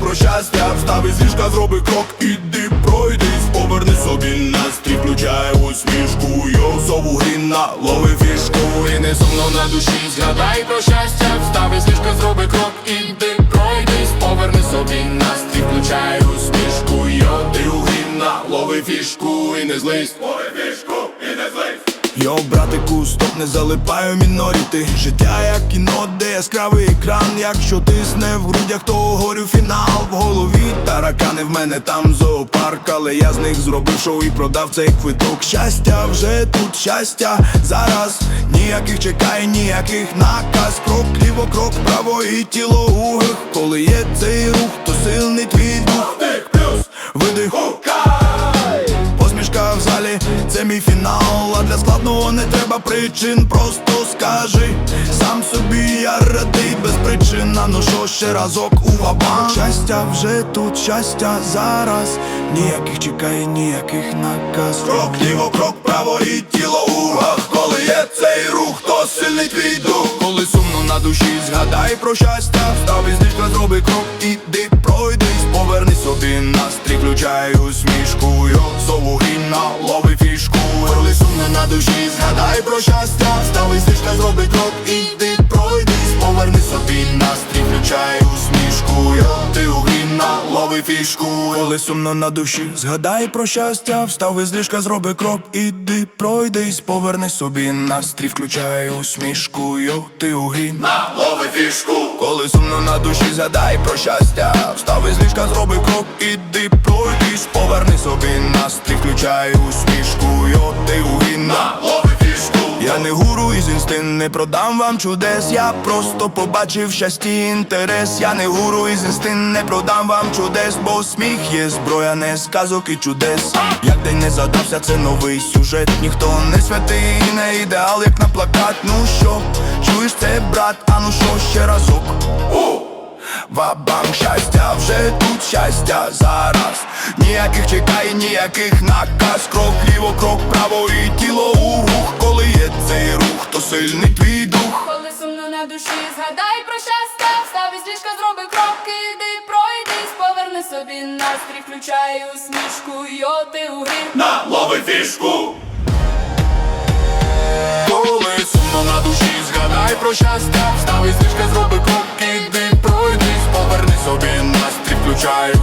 про щастя, встав із ліжка, зроби крок, іди пройдись, поверни собі настрій, включай усмішку, йо, сову гріна, лови фішку, і не сумно на душі, згадай про щастя, встав із ліжка, зроби крок, іди пройдись, поверни собі настрій, включай усмішку, йо, ти угріна, лови фішку, і не злись, лови фішку. Йо, братику, стоп, не залипаю міноріти. Життя як кіно, де яскравий екран. Якщо тисне в грудях, то горю фінал. В голові таракани в мене там зоопарк. Але я з них зробив шоу і продав цей квиток. Щастя вже тут, щастя зараз. Ніяких чекай, ніяких наказ. Крок ліво, крок право і тіло угих Коли є цей рух, то сильний твій дух. Плюс видих. Посмішка в фінал, а для складного не треба причин, просто скажи сам собі я радий без причина, ну що ще разок у вабан? Щастя вже тут, щастя зараз, ніяких чекає, ніяких наказ. Крок ліво, крок право і тіло у гах Коли є цей рух, то сильний твій дух. Коли сумно на душі, згадай про щастя. Встав із ліжка, зроби крок, іди пройдись, поверни собі настрій, включай усмішку, на душі, згадай про щастя. Встав із зроби крок, іди пройдись, поверни собі настрій, включай усмішку, йо, ти угріна, лови фішку. Коли сумно на душі, згадай про щастя. Встав із ліжка, зроби крок, іди пройдись, поверни собі настрій, включай усмішку, йо, ти угріна, лови фішку. Коли сумно на душі, згадай про щастя. Встав із ліжка, зроби крок, іди пройдись, поверни собі настрій, включай усмішку, йо, ти лови фішку я не гуру із інстинкт, не продам вам чудес. Я просто побачив щасті інтерес. Я не гуру із інстинкт, не продам вам чудес, бо сміх є зброя, не сказок і чудес. Як день не задався, це новий сюжет. Ніхто не святий, не ідеал, як на плакат. Ну що, чуєш це, брат, а ну що ще разок? Вабам щастя, вже тут щастя зараз. Ніяких чекай, ніяких наказ. Крок ліво, крок право і тіло у рух. Коли є цей рух, то сильний твій дух. Коли сумно на душі, згадай про щастя, встав із ліжка, зроби крок, іди пройдись, поверни собі настрій, включай усмішку, йо, ти у грі. На лови фішку. Коли сумно на душі, згадай про щастя. Встав із ліжка, зроби крок, іди